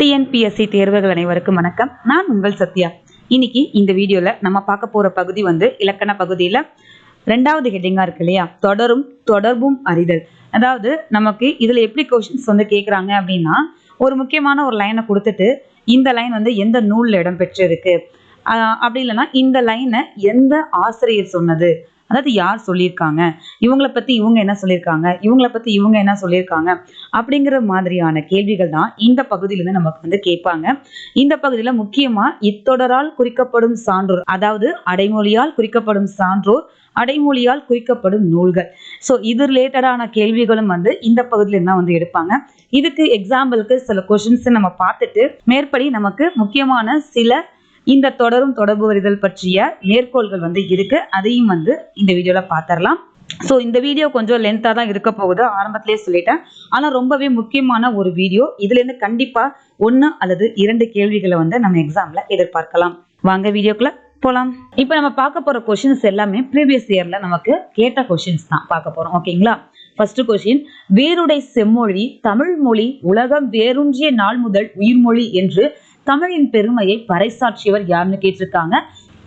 TNPSC தேர்வுகள் அனைவருக்கும் வணக்கம். நான் உங்கள் சத்யா. இன்னைக்கு இந்த வீடியோல நம்ம பார்க்க போற பகுதி வந்து இலக்கண பகுதியில ரெண்டாவது ஹெட்டிங்கா இருக்கு இல்லையா? தொடரும் தொடர்பும் அறிதல். அதாவது நமக்கு இதுல எப்படி கொஷின்ஸ் வந்து கேட்கறாங்க அப்படின்னா ஒரு முக்கியமான ஒரு லைனை கொடுத்துட்டு இந்த லைன் வந்து எந்த நூல்ல இடம்பெற்று இருக்கு அப்படி இல்லைன்னா இந்த லைனை எந்த ஆசிரியர் சொன்னது? அதாவது யார் சொல்லியிருக்காங்க? இவங்கள பத்தி இவங்க என்ன சொல்லியிருக்காங்க? இவங்கள பத்தி இவங்க என்ன சொல்லியிருக்காங்க? அப்படிங்கிற மாதிரியான கேள்விகள் தான் இந்த பகுதியிலேருந்து நமக்கு வந்து கேட்பாங்க. இந்த பகுதியில முக்கியமா இத்தொடரால் குறிக்கப்படும் சான்றோர் அதாவது அடைமொழியால் குறிக்கப்படும் சான்றோர் அடைமொழியால் குறிக்கப்படும் நூல்கள். ஸோ இது ரிலேட்டடான கேள்விகளும் வந்து இந்த பகுதியில தான் வந்து எடுப்பாங்க. இதுக்கு எக்ஸாம்பிளுக்கு சில கொஷின்ஸ் நம்ம பார்த்துட்டு மேற்படி நமக்கு முக்கியமான சில இந்த தொடரும் தொடர்பு வரிதல் பற்றிய மேற்கோள்கள் வந்து இருக்கு. அதையும் வந்து இந்த வீடியோல பார்த்துடலாம் ஸோ இந்த வீடியோ கொஞ்சம் லென்த்தாக தான் இருக்க போகுது. ஆரம்பத்திலே சொல்லிட்டேன். ஆனால் ரொம்பவே முக்கியமான ஒரு வீடியோ. இதுலேருந்து கண்டிப்பாக ஒன்று அல்லது இரண்டு கேள்விகளை வந்து நம்ம எக்ஸாமில் எதிர்பார்க்கலாம். வாங்க வீடியோக்குள்ள போகலாம் இப்போ நம்ம பார்க்க போகிற கொஷின்ஸ் எல்லாமே ப்ரீவியஸ் இயரில் நமக்கு கேட்ட கொஷின்ஸ் தான் பார்க்க போகிறோம் ஓகேங்களா ஃபர்ஸ்ட் கொஷின் வேருடை செம்மொழி தமிழ் மொழி உலகம் வேரூன்றிய நாள் முதல் உயிர்மொழி என்று தமிழின் பெருமையை பறைசாற்றியவர் யாருன்னு கேட்டிருக்காங்க.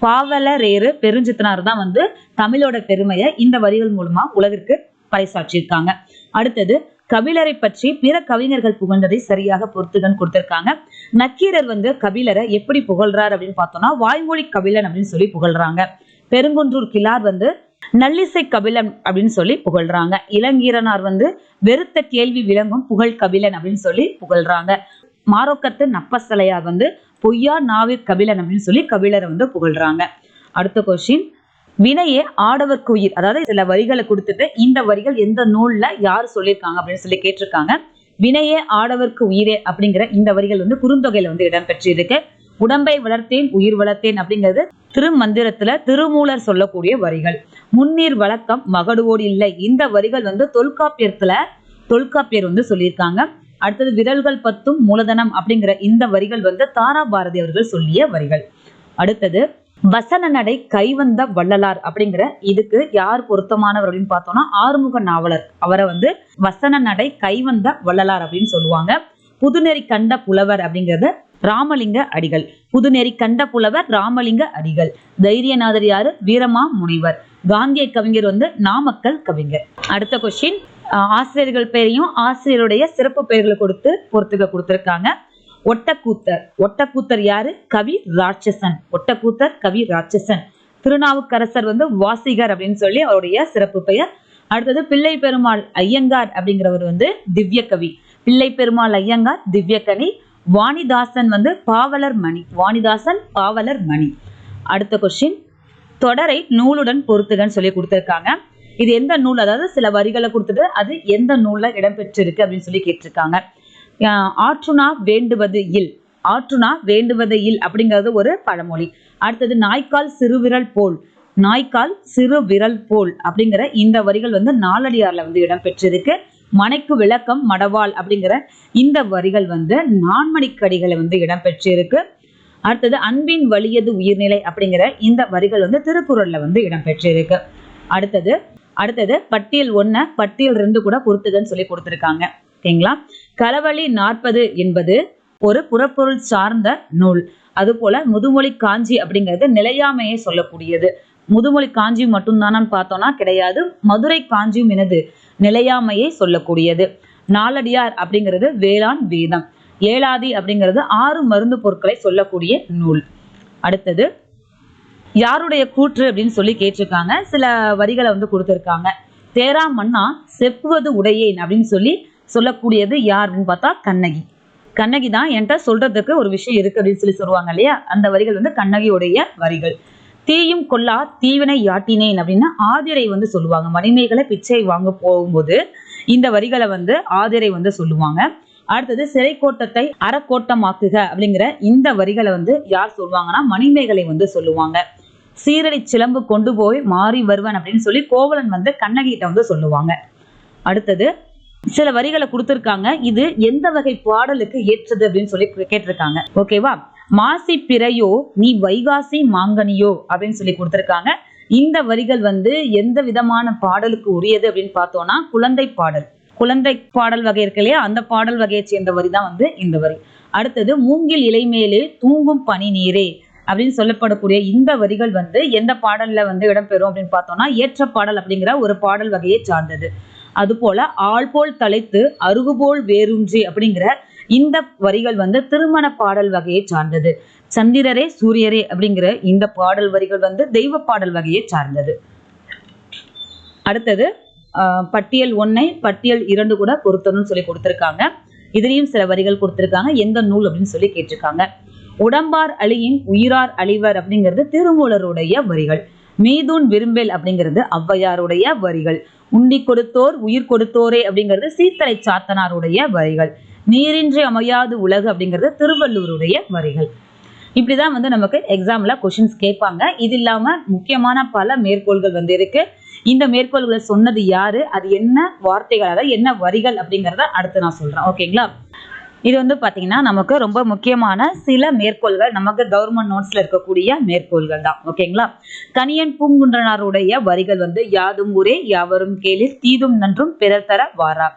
பாவலரேறு பெருஞ்சித்தனார் தான் வந்து தமிழோட பெருமையை இந்த வரிகள் மூலமா உலகிற்கு பறைசாற்றியிருக்காங்க. அடுத்தது கபிலரை பற்றி பிற கவிஞர்கள் புகழ்ந்ததை சரியாக பொறுத்துகன் கொடுத்திருக்காங்க. நக்கீரர் வந்து கபிலரை எப்படி புகழ்றார் அப்படின்னு பார்த்தோம்னா வாய்மொழி கபிலன் அப்படின்னு சொல்லி புகழ்றாங்க. பெருங்குன்றூர் கிளார் வந்து நல்லிசை கபிலன் அப்படின்னு சொல்லி புகழ்றாங்க. இளங்கீரனார் வந்து வெறுத்த கேள்வி விளங்கும் புகழ் கபிலன் அப்படின்னு சொல்லி புகழ்றாங்க. மாரோக்கத்து நப்பசலையார் வந்து பொய்யா நாவிற் கபிலன் அப்படின்னு சொல்லி கபிலரை வந்து புகழ்றாங்க. அடுத்த கொஸ்டின் வினையே ஆடவர் உயிர். அதாவது சில வரிகளை கொடுத்துட்டு இந்த வரிகள் எந்த நூல்ல யார் சொல்லியிருக்காங்க அப்படின்னு சொல்லி கேட்டிருக்காங்க. வினையே ஆடவர்க்கு உயிரே அப்படிங்கிற இந்த வரிகள் வந்து குறுந்தொகையில வந்து இடம்பெற்றிருக்கு. உடம்பை வளர்த்தேன் உயிர் வளர்த்தேன் அப்படிங்கிறது திருமந்திரத்துல திருமூலர் சொல்லக்கூடிய வரிகள். முன்னீர் வழக்கம் மகடுவோடு இல்லை. இந்த வரிகள் வந்து தொல்காப்பியத்துல தொல்காப்பியர் வந்து சொல்லியிருக்காங்க. அடுத்தது விரல்கள் பத்தும் மூலதனம் அப்படிங்கிற இந்த வரிகள் வந்து தாரா பாரதி அவர்கள் சொல்லிய வரிகள். அடுத்தது வசன நடை கைவந்த வள்ளலார் அப்படிங்கிற இதுக்கு யார் பொருத்தமானவர் அப்படின்னு பார்த்தோம்னா ஆறுமுக நாவலர். அவரை வந்து வசன நடை கைவந்த வள்ளலார் அப்படின்னு சொல்லுவாங்க. புதுநெறி கண்ட புலவர் அப்படிங்கிறத ராமலிங்க அடிகள். புதுநெறி கண்ட புலவர் ராமலிங்க அடிகள். தைரியநாதர் யாரு? வீரமா முனிவர். காந்திய கவிஞர் வந்து நாமக்கல் கவிஞர். அடுத்த கொஸ்டின் ஆசிரியர்கள் பெயரையும் ஆசிரியருடைய சிறப்பு பெயர்களை கொடுத்து பொறுத்துக்க கொடுத்துருக்காங்க. ஒட்டக்கூத்தர். ஒட்டக்கூத்தர் யாரு? கவி ராட்சசன். ஒட்டக்கூத்தர் கவி ராட்சசன். திருநாவுக்கரசர் வந்து வாசிகர் அப்படின்னு சொல்லி அவருடைய சிறப்பு பெயர். அடுத்தது பிள்ளை பெருமாள் ஐயங்கார் அப்படிங்கிறவர் வந்து திவ்ய கவி பிள்ளை பெருமாள் ஐயங்கார் திவ்யகனி வாணிதாசன் வந்து பாவலர் மணி. வாணிதாசன் பாவலர் மணி. அடுத்த கொஸ்டின் தொடரை நூலுடன் பொறுத்துகன்னு சொல்லி கொடுத்துருக்காங்க. இது எந்த நூல்? அதாவது சில வரிகளை கொடுத்துட்டு அது எந்த நூல்ல இடம்பெற்றிருக்கு அப்படின்னு சொல்லி கேட்டிருக்காங்க. ஆற்றுனா வேண்டுவது இல். ஆற்றுனா வேண்டுவது இல் அப்படிங்கிறது ஒரு பழமொழி. அடுத்தது நாய்க்கால் சிறுவிரல் போல். நாய்க்கால் சிறு விரல் போல் அப்படிங்கிற இந்த வரிகள் வந்து நாலடியார்ல வந்து இடம்பெற்றிருக்கு. மனைக்கு விளக்கம் மடவாள் அப்படிங்கிற இந்த வரிகள் வந்து நான்மணிக்கடிகளை வந்து இடம்பெற்றிருக்கு. அடுத்தது அன்பின் வலியது உயிர்நிலை அப்படிங்கிற இந்த வரிகள் வந்து திருக்குறள்ல வந்து இடம்பெற்றிருக்கு. அடுத்தது அடுத்தது பட்டியல் ஒன்ன பட்டியல் ரெண்டு கூட பொறுத்துகன்னு சொல்லி கொடுத்துருக்காங்க. ஓகேங்களா? களவழி நாற்பது என்பது ஒரு புறப்பொருள் சார்ந்த நூல். அதுபோல முதுமொழி காஞ்சி அப்படிங்கிறது நிலையாமையை சொல்லக்கூடியது. முதுமொழி காஞ்சி மட்டும்தானான்னு பார்த்தோம்னா கிடையாது. மதுரை காஞ்சியும் எனது நிலையாமையை சொல்லக்கூடியது. நாலடியார் அப்படிங்கிறது வேளாண் வேதம். ஏழாதி அப்படிங்கிறது ஆறு மருந்து பொருட்களை சொல்லக்கூடிய நூல். அடுத்தது யாருடைய கூற்று அப்படின்னு சொல்லி கேட்டிருக்காங்க. சில வரிகளை வந்து கொடுத்துருக்காங்க. தேரா மன்னா செப்புவது உடையேன் அப்படின்னு சொல்லி சொல்லக்கூடியது யார் அப்படின்னு பார்த்தா கண்ணகி. கண்ணகி தான் என்கிட்ட சொல்றதுக்கு ஒரு விஷயம் இருக்கு அப்படின்னு சொல்லி சொல்லுவாங்க இல்லையா? அந்த வரிகள் வந்து கண்ணகியுடைய வரிகள். தீயும் கொல்லா தீவினை யாட்டினேன் அப்படின்னா ஆதிரை வந்து சொல்லுவாங்க. மணிமேகலை பிச்சை வாங்க போகும்போது இந்த வரிகளை வந்து ஆதிரை வந்து சொல்லுவாங்க. அடுத்தது சிறை கோட்டத்தை அறக்கோட்டமாக்குக அப்படிங்கிற இந்த வரிகளை வந்து யார் சொல்லுவாங்கன்னா மணிமேகலை வந்து சொல்லுவாங்க. சீரடி சிலம்பு கொண்டு போய் மாறி வருவன் அப்படின்னு சொல்லி கோவலன் வந்து கண்ணகிட்ட வந்து சொல்லுவாங்க. அடுத்தது சில வரிகளை கொடுத்துருக்காங்க. இது எந்த வகை பாடலுக்கு ஏற்றது அப்படின்னு சொல்லி கேட்டிருக்காங்க. ஓகேவா மாசி பிறையோ நீ வைகாசி மாங்கனியோ அப்படின்னு சொல்லி கொடுத்துருக்காங்க. இந்த வரிகள் வந்து எந்த விதமான பாடலுக்கு உரியது அப்படின்னு பார்த்தோம்னா குழந்தை பாடல். குழந்தை பாடல் வகை இருக்கு இல்லையா? அந்த பாடல் வகையை சேர்ந்த வரி தான் வந்து இந்த வரி. அடுத்தது மூங்கில் இலை மேலே தூங்கும் பனி நீரே அப்படின்னு சொல்லப்படக்கூடிய இந்த வரிகள் வந்து எந்த பாடல்ல வந்து இடம்பெறும் அப்படின்னு பார்த்தோம்னா ஏற்ற பாடல் அப்படிங்கிற ஒரு பாடல் வகையை சார்ந்தது. அதுபோல ஆள் போல் தலைத்து அருகுபோல் வேரூன்றி அப்படிங்கிற இந்த வரிகள் வந்து திருமண பாடல் வகையை சார்ந்தது. சந்திரரே சூரியரே அப்படிங்கிற இந்த பாடல் வரிகள் வந்து தெய்வ பாடல் வகையை சார்ந்தது. அடுத்தது ஆஹ், பட்டியல் ஒன்னை பட்டியல் இரண்டு கூட பொருத்தணும்னு சொல்லி கொடுத்துருக்காங்க. இதுலயும் சில வரிகள் கொடுத்திருக்காங்க. எந்த நூல் அப்படின்னு சொல்லி கேட்டிருக்காங்க. உடம்பார் அழியின் உயிரார் அழிவர் அப்படிங்கிறது திருமூலருடைய வரிகள். மீதூன் விரும்பேல் அப்படிங்கிறது ஔவையாருடைய வரிகள். உண்டி கொடுத்தோர் உயிர் கொடுத்தோரே அப்படிங்கிறது சீத்தலை சாத்தனாருடைய வரிகள். நீரின்றி அமையாது உலகு அப்படிங்கிறது திருவள்ளூருடைய வரிகள். இப்படிதான் வந்து நமக்கு எக்ஸாம்ல கொஷின்ஸ் கேட்பாங்க. இது இல்லாம முக்கியமான பல மேற்கோள்கள் வந்து இருக்கு. இந்த மேற்கோள்களை சொன்னது யாரு? அது என்ன வார்த்தைகள்? அதாவது என்ன வரிகள் அப்படிங்கிறத அடுத்து நான் சொல்றேன். ஓகேங்களா இது வந்து பாத்தீங்கன்னா நமக்கு ரொம்ப முக்கியமான சில மேற்கோள்கள் நமக்கு கவர்மெண்ட் நோட்ஸில் இருக்கக்கூடிய மேற்கோள்கள் தான். ஓகேங்களா? கனியன் பூங்குன்றனாருடைய வரிகள் வந்து யாதும் ஊரே யாவரும் கேளிர் தீதும் நன்றும் பிறர் தர வாரா.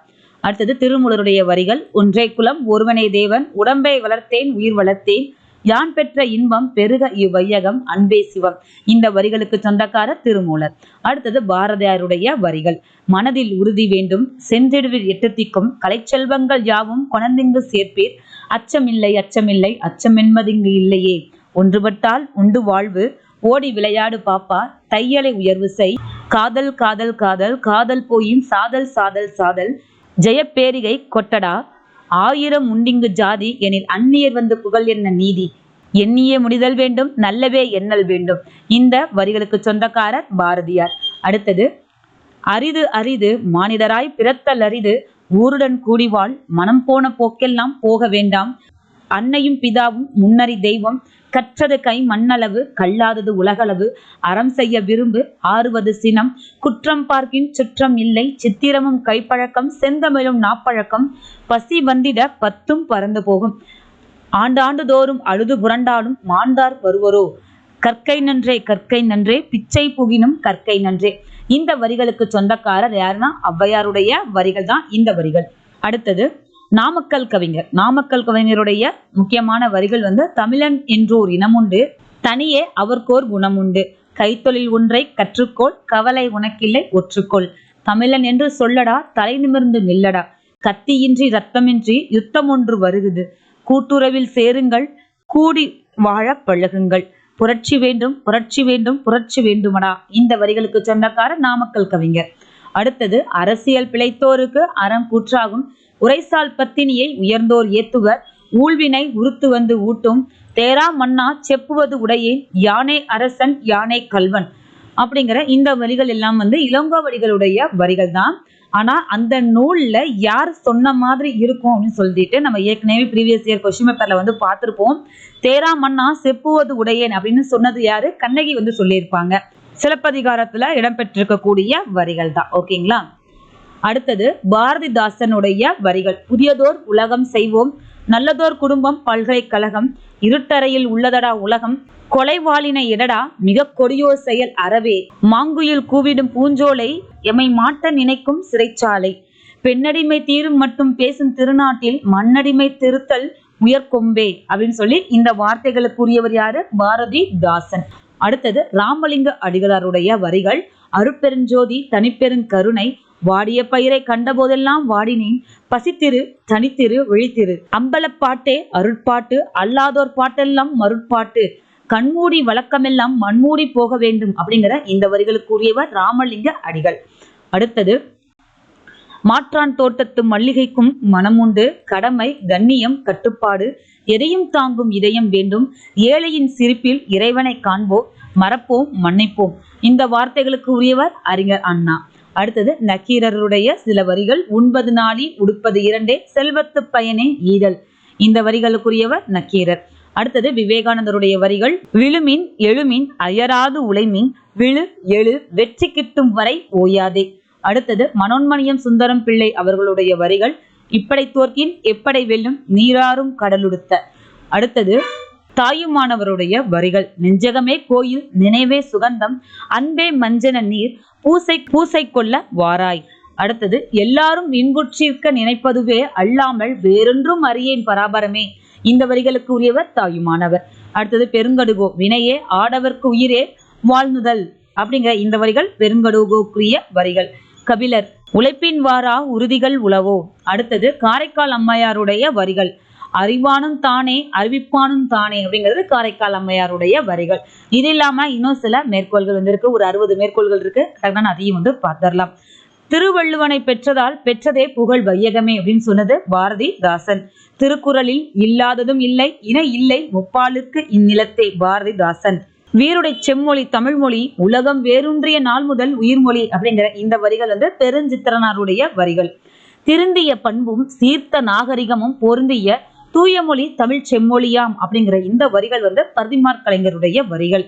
அடுத்தது திருமூலருடைய வரிகள் ஒன்றை குலம் ஒருவனே தேவன் உடம்பை வளர்த்தேன் உயிர் வளர்த்தேன் யான் பெற்ற இன்பம் பெருக இவ்வையகம் அன்பே சிவம். இந்த வரிகளுக்கு சொந்தக்காரர் திருமூலர். அடுத்தது பாரதியாருடைய வரிகள். மனதில் உறுதி வேண்டும் சென்றிடுவில் எட்டத்திக்கும் கலைச்செல்வங்கள் யாவும் கொணந்திங்கு சேர்ப்பீர். அச்சமில்லை அச்சமில்லை அச்சமென்பதிங்கு இல்லையே. ஒன்றுபட்டால் உண்டு வாழ்வு. ஓடி விளையாடு பாப்பா தையலை உயர்வு செய். காதல் காதல் காதல். காதல் போயின் சாதல் சாதல் சாதல். ஜெயப்பேரிகை கொட்டடா. ஆயிரம் உண்டிங்கு ஜாதி எனில் அந்நியர் வந்து புகழ் என்ன நீதி? எண்ணிய முடிதல் வேண்டும் நல்லவே எண்ணல் வேண்டும். இந்த வரிகளுக்கு சொந்தக்காரர் பாரதியார். அடுத்தது அரிது அரிது மானிடராய் பிறத்தல் அரிது ஊருடன் கூடிவாள் மனம் போன போக்கெல்லாம் போக வேண்டாம். அன்னையும் பிதாவும் முன்னறி தெய்வம் கற்றது கை மண்ணளவு கல்லாதது உலகளவு. அறம் செய்ய விரும்பு ஆறுவது சினம். குற்றம் பார்க்கின் சுற்றம் இல்லை சித்திரமும் கைப்பழக்கம் செந்தமிழும் நாப்பழக்கம். பசி வந்திட பத்தும் பறந்து போகும். ஆண்டாண்டு தோறும் அழுது புரண்டாலும் மாண்டார் வருவரோ? கற்கை நன்றே கற்கை நன்றே. பிச்சை புகினும் கற்கை நன்றே. இந்த வரிகளுக்கு சொந்தக்காரர் யாருன்னா ஔவையாருடைய வரிகள் தான் இந்த வரிகள். அடுத்தது நாமக்கல் கவிஞர். நாமக்கல் கவிஞருடைய முக்கியமான வரிகள் வந்து தமிழன் என்றோர் இனமுண்டு தனியே அவர்கோர் குணமுண்டு. கைத்தொழில் ஒன்றை கற்றுக்கொள் கவலை உனக்கில்லை ஒற்றுக்கொள். தமிழன் என்று சொல்லடா தலை நிமிர்ந்து நில்லடா. கத்தியின்றி ரத்தமின்றி யுத்தம் ஒன்று வருகுது. கூட்டுறவில் சேருங்கள் கூடி வாழ பழகுங்கள். புரட்சி வேண்டும் புரட்சி வேண்டும் புரட்சி வேண்டுமடா. இந்த வரிகளுக்கு சொந்தக்காரர் நாமக்கல் கவிஞர். அடுத்தது அரசியல் பிழைத்தோருக்கு அறம் கூற்றாகும். உரைசால் பத்தினியை உயர்ந்தோர் ஏத்துவர். ஊழ்வினை உறுத்து வந்து ஊட்டும். தேரா மன்னா செப்புவது உடையேன் யானை அரசன் யானை கல்வன். அப்படிங்கிற இந்த வரிகள் எல்லாம் வந்து இளங்கோவடிகளுடைய வரிகள் தான் ஆனா அந்த நூல்ல யார் சொன்ன மாதிரி இருக்கும் அப்படின்னு சொல்லிட்டு நம்ம ஏற்கனவே ப்ரீவியஸ் இயர் கொஸ்டின் பேப்பர்ல வந்து பார்த்துருப்போம். தேரா மன்னா செப்புவது உடையேன் அப்படின்னு சொன்னது யாரு? கண்ணகி வந்து சொல்லியிருப்பாங்க. சிலப்பதிகாரத்துல இடம்பெற்றிருக்கக்கூடிய வரிகள் தான் ஓகேங்களா? அடுத்தது பாரதிதாசனுடைய வரிகள். புதியதோர் உலகம் செய்வோம். நல்லதோர் குடும்பம் பல்கலைக்கழகம். இருட்டறையில் உள்ளதடா உலகம். கொலைவாளினை இடடா மிக கொடியோர் செயல் அறவே. மாங்குயில் கூவிடும் பூஞ்சோலை எமை மாட்ட நினைக்கும் சிறைச்சாலை. பெண்ணடிமை தீரும் மட்டும் பேசும் திருநாட்டில் மண்ணடிமை திருத்தல் உயர்கொம்பே அப்படின்னு சொல்லி இந்த வார்த்தைகளுக்குரியவர் யாரு? பாரதிதாசன். அடுத்தது ராமலிங்க அடிகளாருடைய வரிகள். அருட்பெருஞ்சோதி தனிப்பெருங்கருணை வாடிய பயிரை கண்டபோதெல்லாம் வாடினேன். பசித்திரு தனித்திரு விழித்திரு. அம்பலப்பாட்டே அருட்பாட்டு அல்லாதோர் பாட்டெல்லாம் மருட்பாட்டு. கண்மூடி வழக்கமெல்லாம் மண்மூடி போக வேண்டும் அப்படிங்கிற இந்த வரிகளுக்குரியவர் ராமலிங்க அடிகள். அடுத்தது மாற்றான் தோட்டத்து மல்லிகைக்கும் மனமுண்டு கடமை கண்ணியம் கட்டுப்பாடு எதையும் தாங்கும் இதயம் வேண்டும். ஏழையின் சிரிப்பில் இறைவனை காண்போம் மறப்போம் மன்னிப்போம். இந்த வார்த்தைகளுக்கு உரியவர் அறிஞர் அண்ணா. அடுத்தது நக்கீரருடைய சில வரிகள் உண்பது நாளி உடுப்பது இரண்டே செல்வத்து பயனே ஈதல். இந்த வரிகளுக்குரியவர் நக்கீரர். அடுத்தது விவேகானந்தருடைய வரிகள் விழுமின் எழுமின் அயராது உழைமின் விழு எழு வெற்றி கிட்டும் வரை ஓயாதே. அடுத்தது மனோன்மணியம் சுந்தரம் பிள்ளை அவர்களுடைய வரிகள் இப்படை தோற்கின் எப்படை வெல்லும் நீராறும் கடலுடுத்த. அடுத்தது தாயுமானவருடைய வரிகள் நெஞ்சகமே கோயில் நினைவே சுகந்தம் அன்பே மஞ்சன நீர் பூசை பூசை கொள்ள வாராய். அடுத்தது எல்லாரும் இன்புற்றிருக்க நினைப்பதுவே அல்லாமல் வேறொன்றும் அறியேன் பராபரமே. இந்த வரிகளுக்கு உரியவர் தாயுமானவர். அடுத்தது பெருங்கடுகோ வினையே ஆடவர்க்கு உயிரே வாழ்ந்துதல். அப்படிங்கிற இந்த வரிகள் பெருங்கடுகோக்குரிய வரிகள். கபிலர் உழைப்பின் வாரா உறுதிகள் உளவோ. அடுத்தது காரைக்கால் அம்மையாருடைய வரிகள். அறிவானும் தானே அறிவிப்பானும் தானே அப்படிங்கிறது காரைக்கால் அம்மையாருடைய வரிகள். இது இல்லாம இன்னும் சில மேற்கோள்கள் வந்திருக்கு. ஒரு அறுபது மேற்கோள்கள் இருக்கு. கரெக்டான அதையும் வந்து பார்த்துடலாம். திருவள்ளுவனை பெற்றதால் பெற்றதே புகழ் வையகமே அப்படின்னு சொன்னது பாரதிதாசன். திருக்குறளில் இல்லாததும் இல்லை இன இல்லை முப்பாலுக்கு இந்நிலத்தே பாரதிதாசன். வீருடை செம்மொழி தமிழ்மொழி உலகம் வேரூன்றிய நாள் முதல் உயிர்மொழி அப்படிங்கிற இந்த வரிகள் வந்து பெருஞ்சித்திரனாருடைய வரிகள். திருந்திய பண்பும் சீர்த்த நாகரிகமும் பொருந்திய தூயமொழி தமிழ் செம்மொழியாம் அப்படிங்கிற இந்த வரிகள் வந்து பர்திமார் கலைஞருடைய வரிகள்.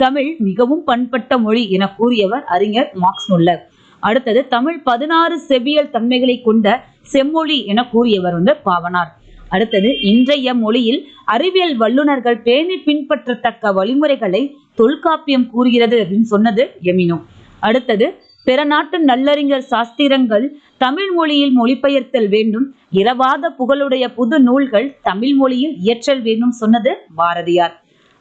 தமிழ் மிகவும் பண்பட்ட மொழி என கூறியவர் அறிஞர் மார்க்ஸ் முல்லர் அடுத்தது தமிழ் பதினாறு செவ்வியல் தன்மைகளை கொண்ட செம்மொழி என கூறியவர் வந்து பாவனார். அடுத்தது இன்றைய மொழியில் அறிவியல் வல்லுநர்கள் பேணி பின்பற்றத்தக்க வழிமுறைகளை தொல்காப்பியம் கூறுகிறது அப்படின்னு சொன்னது எமினோ. அடுத்தது பிற நாட்டு நல்லறிஞர் சாஸ்திரங்கள் தமிழ் மொழியில் மொழிபெயர்த்தல் வேண்டும். இரவாத புகழுடைய புது நூல்கள் தமிழ் மொழியில் இயற்றல் வேண்டும் சொன்னது பாரதியார்.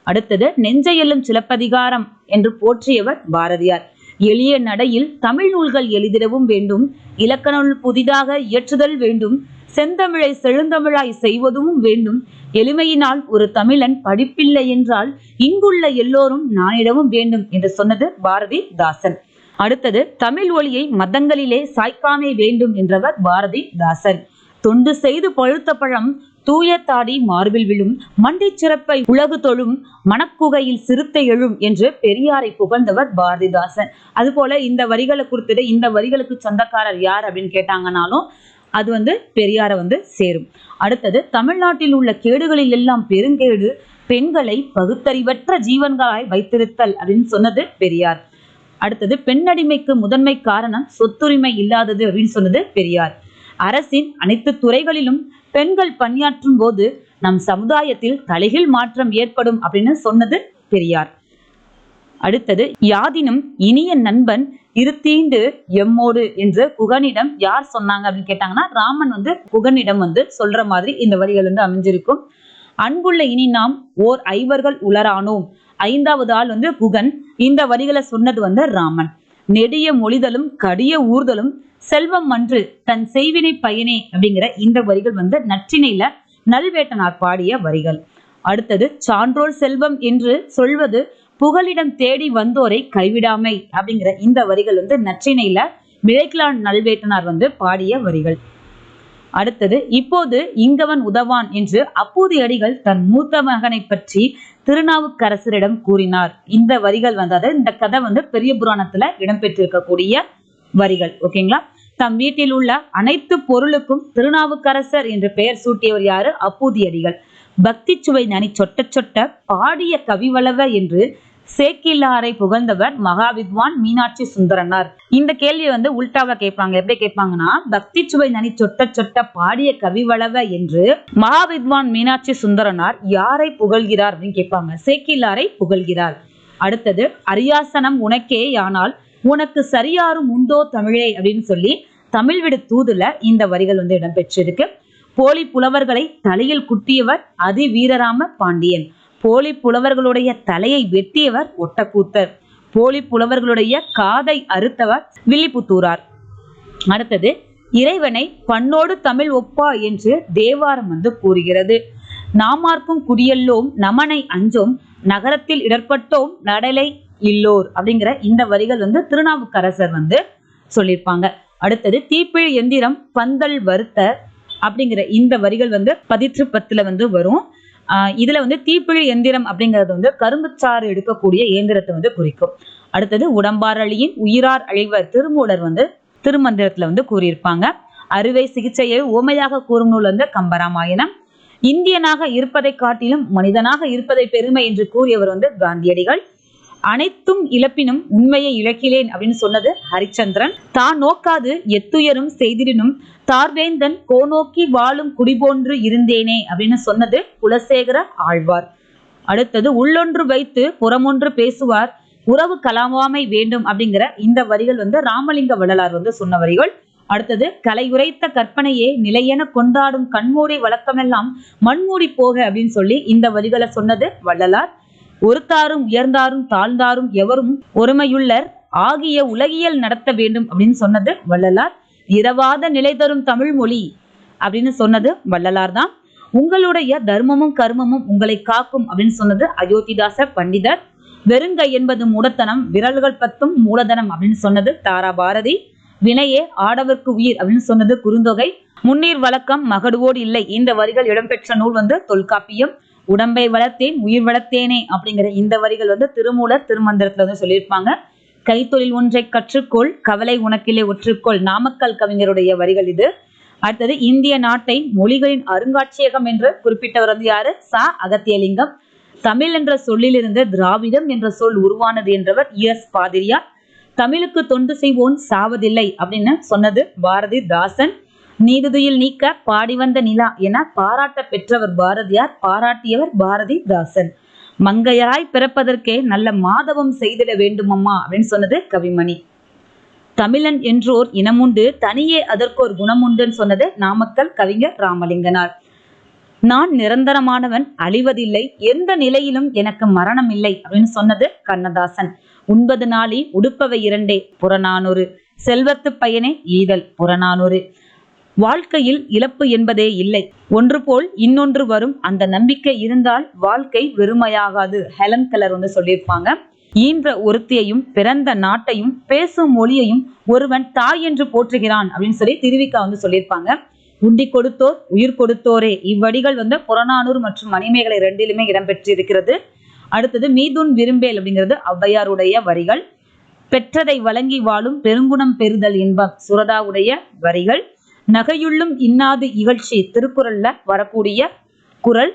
அடுத்தது நெஞ்சையெல்லும் சிலப்பதிகாரம் என்று போற்றியவர் பாரதியார். எளிய நடையில் தமிழ் நூல்கள் எழுதிடவும் வேண்டும். இலக்கண நூல் புதிதாக இயற்றுதல் வேண்டும். செந்தமிழை செழுந்தமிழாய் செய்வதும் வேண்டும். எளிமையினால் ஒரு தமிழன் படிப்பில்லை என்றால் இங்குள்ள எல்லோரும் நானிடவும் வேண்டும் என்று சொன்னது பாரதிதாசன். அடுத்தது தமிழ் ஒளியை மதங்களிலே சாய்க்காமே வேண்டும் என்றவர் பாரதிதாசன் தொண்டு செய்து பழுத்த பழம் தூய தாடி மார்பில் விழும் மண்டை சிறப்பை உலகு தொழும் மணக்குகையில் சிறுத்தை எழும் என்று பெரியாரை புகழ்ந்தவர் பாரதிதாசன் அதுபோல இந்த வரிகளை கொடுத்துட்டு இந்த வரிகளுக்கு சொந்தக்காரர் யார் அப்படின்னு கேட்டாங்கனாலும் அது வந்து பெரியாரை வந்து சேரும். அடுத்தது தமிழ்நாட்டில் உள்ள கேடுகளில் எல்லாம் பெருங்கேடு பெண்களை பகுத்தறிவற்ற ஜீவன்களாய் வைத்திருத்தல் அப்படின்னு சொன்னது பெரியார். அடுத்தது பெண்ணடிமைக்கு முதன்மை காரணம் சொத்துரிமை இல்லாதது அப்படின்னு சொன்னது பெரியார். அரசின் அனைத்து துறைகளிலும் பெண்கள் பணியாற்றும் போது நம் சமுதாயத்தில் தலைகீழ் மாற்றம் ஏற்படும் அப்படின்னு சொன்னது பெரியார். அடுத்தது யாதினும் இனிய நண்பன் இருத்தீண்டு எம்மோடு என்று குகனிடம் யார் சொன்னாங்க அப்படின்னு கேட்டாங்கன்னா ராமன் வந்து குகனிடம் வந்து சொல்ற மாதிரி இந்த வரிகள் வந்து அமைஞ்சிருக்கும். அன்புள்ள இனி நாம் ஓர் ஐவர்கள் உளரானோம். ஐந்தாவது ஆள் வந்து குகன். இந்த வரிகளை சொன்னது வந்து ராமன். நெடிய மொழிதலும் கடிய ஊர்தலும் செல்வம் அன்று தன் செய்வினை பயனே அப்படிங்கிற இந்த வரிகள் வந்து நற்றினையில நல்வேட்டனார் பாடிய வரிகள். அடுத்தது சான்றோர் செல்வம் என்று சொல்வது புகலிடம் தேடி வந்தோரை கைவிடாமை அப்படிங்கிற இந்த வரிகள் வந்து நற்றினையில மிளைக்கிலான் நல்வேட்டனார் வந்து பாடிய வரிகள். அடுத்தது இப்போது இங்கவன் உதவான் என்று அப்பூதி அடிகள் தன் மூத்த மகனை பற்றி திருநாவுக்கரசரிடம் கூறினார். இந்த வரிகள் வந்து அதாவது இந்த கதை வந்து பெரிய புராணத்துல இடம்பெற்றிருக்கக்கூடிய வரிகள். ஓகேங்களா தம் வீட்டில் உள்ள அனைத்து பொருளுக்கும் திருநாவுக்கரசர் என்று பெயர் சூட்டியவர் யாரு? அப்பூதியடிகள். பக்தி சுவை நனி சொட்ட சொட்ட பாடிய கவிவளவ என்று சேக்கில்லாரை புகழ்ந்தவர் மகாவித்வான் மீனாட்சி சுந்தரனார். இந்த கேள்வியை வந்து உல்டாவா கேட்பாங்க. எப்படி கேட்பாங்கன்னா பக்தி சுவை நனி சொட்ட சொட்ட பாடிய கவிவளவ என்று மகாவித்வான் மீனாட்சி சுந்தரனார் யாரை புகழ்கிறார் அப்படின்னு கேட்பாங்க. சேக்கில்லாரை புகழ்கிறார். அடுத்தது அரியாசனம் உனக்கே ஆனால் உனக்கு சரியாரும் உண்டோ தமிழே அப்படின்னு சொல்லி தமிழ் விடு தூதுல இந்த வரிகள் வந்து இடம்பெற்றிருக்கு. போலி புலவர்களை தலையில் குட்டியவர் அதி வீரராம பாண்டியன். போலி புலவர்களுடைய தலையை வெட்டியவர் ஒட்டக்கூத்தர். போலி புலவர்களுடைய காதை அறுத்தவர் வில்லிபுத்தூரார். அடுத்தது இறைவனை பண்ணோடு தமிழ் ஒப்பா என்று தேவாரம் வந்து கூறுகிறது. நாமார்க்கும் குடியல்லோம் நமனை அஞ்சோம் நகரத்தில் இடர்பட்டோம் நடலை இல்லோர் அப்படிங்கிற இந்த வரிகள் வந்து திருநாவுக்கரசர் வந்து சொல்லியிருப்பாங்க. அடுத்தது தீப்பிழி எந்திரம் பந்தல் வருத்த அப்படிங்கிற இந்த வரிகள் வந்து பதிற்று பத்துல வந்து வரும். இதுல வந்து தீப்பிழி எந்திரம் அப்படிங்கிறது வந்து கரும்புச்சாறு எடுக்கக்கூடிய இயந்திரத்தை வந்து குறிக்கும். அடுத்தது உடம்பார் அழியின் உயிரார் அழிவர் திருமூலர் வந்து திருமந்திரத்துல வந்து கூறியிருப்பாங்க. அறுவை சிகிச்சையை ஓமையாக கூறும் நூல் வந்து கம்பராமாயணம். இந்தியனாக இருப்பதை காட்டிலும் மனிதனாக இருப்பதை பெருமை என்று கூறியவர் வந்து காந்தியடிகள். அனைத்தும் இழப்பினும் உண்மையை இழக்கிலேன் அப்படின்னு சொன்னது ஹரிச்சந்திரன். தான் நோக்காது எத்துயரும் செய்திடனும் தார்வேந்தன் கோநோக்கி வாழும் குடிபோன்று இருந்தேனே அப்படின்னு சொன்னது குலசேகர ஆழ்வார். அடுத்தது உள்ளொன்று வைத்து புறமொன்று பேசுவார் உறவு கலாமாமை வேண்டும் அப்படிங்கிற இந்த வரிகள் வந்து ராமலிங்க வள்ளலார் வந்து சொன்ன வரிகள். அடுத்தது கலை உரைத்த கற்பனையே நிலையென கொண்டாடும் கண்மூடி வழக்கமெல்லாம் மண்மூடி போக அப்படின்னு சொல்லி இந்த வரிகளை சொன்னது வள்ளலார். ஒருத்தாரும் உயர்ந்தாரும் தாழ்ந்தாரும் எவரும் ஒருமையுள்ளர் ஆகிய உலகியல் நடத்த வேண்டும் அப்படின்னு சொன்னது வள்ளலார். இரவாத நிலை தரும் தமிழ் மொழி அப்படின்னு சொன்னது வள்ளலார் தான். உங்களுடைய தர்மமும் கர்மமும் உங்களை காக்கும் அப்படின்னு சொன்னது அயோத்திதாச பண்டிதர். வெறுங்கை என்பது மூடத்தனம் விரல்கள் பத்தும் மூலதனம் அப்படின்னு சொன்னது தாரா பாரதி வினையே ஆடவர்க்கு உயிர் அப்படின்னு சொன்னது குறுந்தொகை. முன்னீர் வழக்கம் மகடுவோடு இல்லை. இந்த வரிகள் இடம்பெற்ற நூல் வந்து தொல்காப்பியம். உடம்பை வளர்த்தேன் உயிர் வளர்த்தேனே அப்படிங்கிற இந்த வரிகள் வந்து திருமூலர் திருமந்திரத்துல வந்து சொல்லியிருப்பாங்க. கைத்தொழில் ஒன்றை கற்றுக்கொள் கவலை உனக்கிலே ஒற்றுக்கொள். நாமக்கல் கவிஞருடைய வரிகள் இது. அடுத்தது இந்திய நாட்டை மொழிகளின் அருங்காட்சியகம் என்று குறிப்பிட்டவர் வந்து யாரு? சா. அகத்தியலிங்கம். தமிழ் என்ற சொல்லிலிருந்து திராவிடம் என்ற சொல் உருவானது என்றவர் எஸ். பாதிரியார். தமிழுக்கு தொண்டு செய்வோன் சாவதில்லை அப்படின்னு சொன்னது பாரதி தாசன் நீதுதுயில் நீக்க பாடி வந்த நிலா என பாராட்ட பெற்றவர் பாரதியார் பாராட்டியவர் பாரதி தாசன் மங்கையராய் பிறப்பதற்கே நல்ல மாதவம் செய்திட வேண்டுமம்மா அப்படின்னு சொன்னது கவிமணி. தமிழன் என்றோர் இனமுண்டு தனியே அதற்கோர் குணமுண்டுன்னு சொன்னது நாமக்கல் கவிஞர் ராமலிங்கனார். நான் நிரந்தரமானவன் அழிவதில்லை எந்த நிலையிலும் எனக்கு மரணம் இல்லை அப்படின்னு சொன்னது கண்ணதாசன். உண்பது நாளி உடுப்பவை இரண்டே புறநானூறு. செல்வத்து பயனே ஈதல் புறநானூறு. வாழ்க்கையில் இழப்பு என்பதே இல்லை. ஒன்று போல் இன்னொன்று வரும். அந்த நம்பிக்கை இருந்தால் வாழ்க்கை வெறுமையாகாது. ஹெலன் கலர் வந்து சொல்லியிருப்பாங்க. ஈன்ற ஒருத்தியையும் பிறந்த நாட்டையும் பேசும் மொழியையும் ஒருவன் தாய் என்று போற்றுகிறான் அப்படின்னு சொல்லி திருவிக்கா வந்து சொல்லியிருப்பாங்க. உண்டி கொடுத்தோர் உயிர் கொடுத்தோரே. இவ்வடிகள் வந்து புறநானூறு மற்றும் மணிமேகலை ரெண்டிலுமே இடம்பெற்றிருக்கிறது. அடுத்தது மீதுன் விரும்பேல் அப்படிங்கிறது ஔவையாருடைய வரிகள். பெற்றதை வழங்கி வாழும் பெருங்குணம் பெறுதல் இன்பம் சுரதாவுடைய வரிகள். நகையுள்ளும் இன்னாது இகழ்ச்சி திருக்குறள்ல வரக்கூடிய குரல்.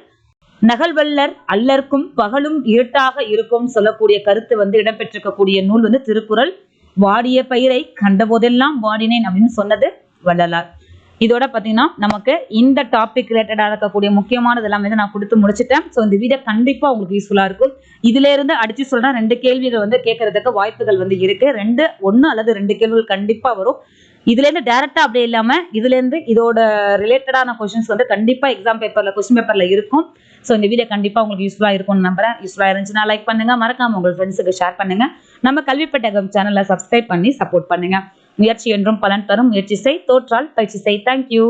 நகல்வல்லர் அல்லர்க்கும் பகலும் இருட்டாக இருக்கும் சொல்லக்கூடிய கருத்து வந்து இடம்பெற்றிருக்கக்கூடிய நூல் வந்து திருக்குறள். வாடிய பயிரை கண்டபோதெல்லாம் வாடினேன் அப்படின்னு சொன்னது வள்ளலார். இதோட பார்த்தீங்கன்னா நமக்கு இந்த டாபிக் ரிலேட்டடாக இருக்கக்கூடிய முக்கியமானது எல்லாமே நான் கொடுத்து முடிச்சிட்டேன். ஸோ இந்த வீடியோ கண்டிப்பாக உங்களுக்கு யூஸ்ஃபுல்லாக இருக்கும். இதுல இருந்து அடிச்சு சொல்றேன் ரெண்டு கேள்விகள் வந்து கேட்கறதுக்கு வாய்ப்புகள் வந்து இருக்கு. ரெண்டு ஒன்று அல்லது ரெண்டு கேள்விகள் கண்டிப்பாக வரும். இதுலேருந்து டேரெக்டாக அப்படியே இல்லாமல் இதுலேருந்து இதோட ரிலேட்டடான கொஷின்ஸ் வந்து கண்டிப்பாக எக்ஸாம் பேப்பரில் கொஸ்டின் பேப்பரில் இருக்கும். ஸோ இந்த வீடியோ கண்டிப்பாக உங்களுக்கு யூஸ்ஃபுல்லாக இருக்கும்னு நம்புறேன். யூஸ்ஃபுல்லாக இருந்துச்சுன்னா லைக் பண்ணுங்க. மறக்காம உங்கள் ஃப்ரெண்ட்ஸுக்கு ஷேர் பண்ணுங்க. நம்ம கல்விப்பட்டகம் சேனலை சப்ஸ்கிரைப் பண்ணி சப்போர்ட் பண்ணுங்க. முயற்சி என்றும் பலன் தரும். முயற்சி செய் தோற்றால் பயிற்சி செய். தேங்க்யூ